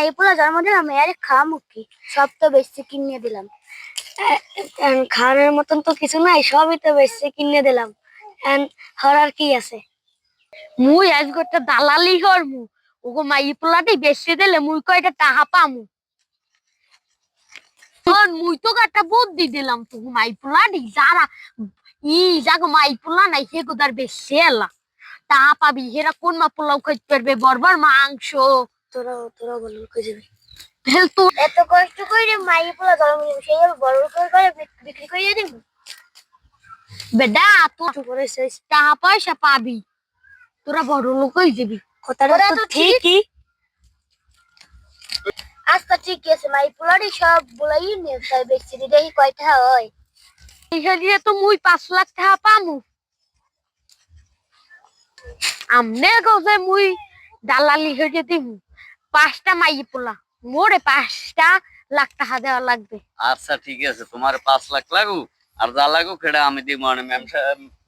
এই জন্ম দিলাম আরে খামু কি? সব তো বেশি কিনে দিলাম। খাওয়ানোর মতন তো কিছু নাই, সবই তো বেশি কিনে দিলাম। হরার কি আছে? মুই আজ গোটা দালালি করমু ওগো মাই পোলাটি বেশি দিলে মুই কয়টা টাহা পামু? মুই তো একটা বুদ্ধি দিলাম তো মাই পোলাটি যারা ই যাগো মাই পোলা নাই হে গোদার বেশি এলা? টাহা পাবি, হেরা কোন মা পোলাও খাইতে পারবে? বরবার মাংস তোরা তোরা যাবে? হেল এত কষ্ট করে মাই পোলা জন্ম দিলাম সেই বড় করে করে বিক- বিক্রি করে দিব? বেডা তো করে শেষ। টাহা পয়সা পাবি। তোরা বড় লোক হয়ে যাবি। কথাটা তো ঠিকই। আচ্ছা ঠিক আছে মাই পোলারই সব বলাই নে তাই বেশি দেখি কয়টা হয়। ইহারিয়ে তো মুই পাঁচ লাখ টাকা পামু। আমনে গজে মুই দালালি হয়ে দিমু। পাঁচটা মাই পোলা। মোরে পাঁচটা লাখ টাকা দেওয়া লাগবে। আচ্ছা ঠিক আছে। তোমার পাঁচ লাখ লাগু আর যা লাগু সেটা আমি দিব। মানে ম্যাম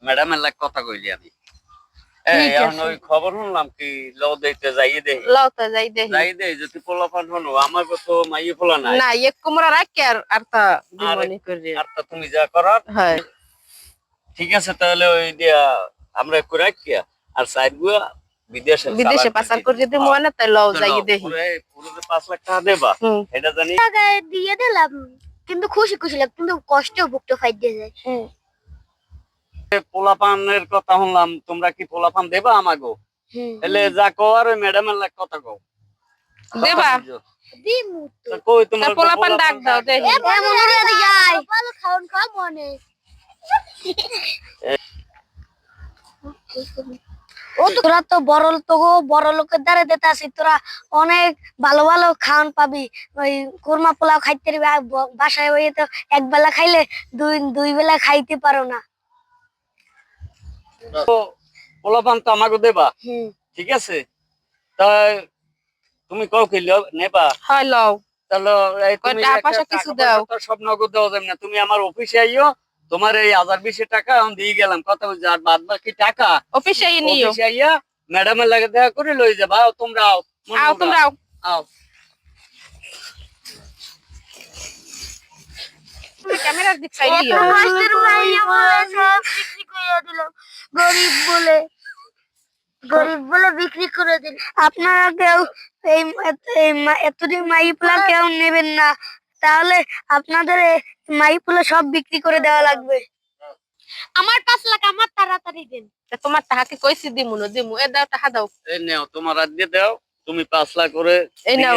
ম্যাডামের লাগ কথা কইলি আমি। এই এখন ওই খবর শুনলাম কি লও দে যাই দেখি যাই দে যদি পোলা পান হলো আমার তো মাইয়ে পোলা নাই। না এক রাখি আর আর তা দিমনি করে। আর তা তুমি যা করার হয়। ঠিক আছে তাহলে ওই দিয়া আমরা আর সাইড গুয়া বিদেশে বিদেশে পাচার করে যদি মনে তাই লও যাই দেখি। পাঁচ লাখ টাকা দেবা এটা জানি দিয়ে দিলাম কিন্তু খুশি খুশি লাগ কিন্তু কষ্ট ভুক্ত ফাইট দিয়ে যায়। পোলাপানের কথা শুনলাম তোমরা কি পোলাপান দেবা আমাগো? তাহলে যা কো আর ওই ম্যাডামের লাগ কথা কও। দেবা? কই তোমার পোলাপান ডাক দাও দেখি। মনে খাওন খাও মনে। ও তোরা তো বড় তো বড় লোকের দ্বারা দিতে আসি তোরা অনেক ভালো ভালো খাওয়ান পাবি। ওই কোরমা পোলাও খাইতে বাসায় ওই তো এক বেলা খাইলে দুই দুই বেলা খাইতে পারো না। পোলাপান তো আমাকে দেবা ঠিক আছে? তাই তুমি কও কি নেবা? হয় লও। তাহলে কিছু দাও। তো সব নগদ দেওয়া যাবে না তুমি আমার অফিসে আইও তোমার এই হাজার বিশে টাকা আমি দিয়ে গেলাম। কথা বলছি আর বাদ বাকি টাকা অফিসে নিও। অফিসে আইয়া ম্যাডামের লাগে দেখা করে লই যাবা। আও তোমরা আও আও তোমরা আও। আও। ক্যামেরার দিক চাই দিলাম গরিব বলে গরিব বলে বিক্রি করে দিল। আপনারা কেউ এই এই মা- এতদিন মাইপুলা কেউ নেবেন না। তাহলে আপনাদের মাইপুলো সব বিক্রি করে দেওয়া লাগবে। আমার পাঁচ লাখ আমার তাড়াতাড়ি দিন। তোমার তাহাকে কইছি দিমু না দিমু। এ দাও তাহা দাও। এ নেও তোমার দিয়ে দাও তুমি পাঁচ লাখ করে এই নাও।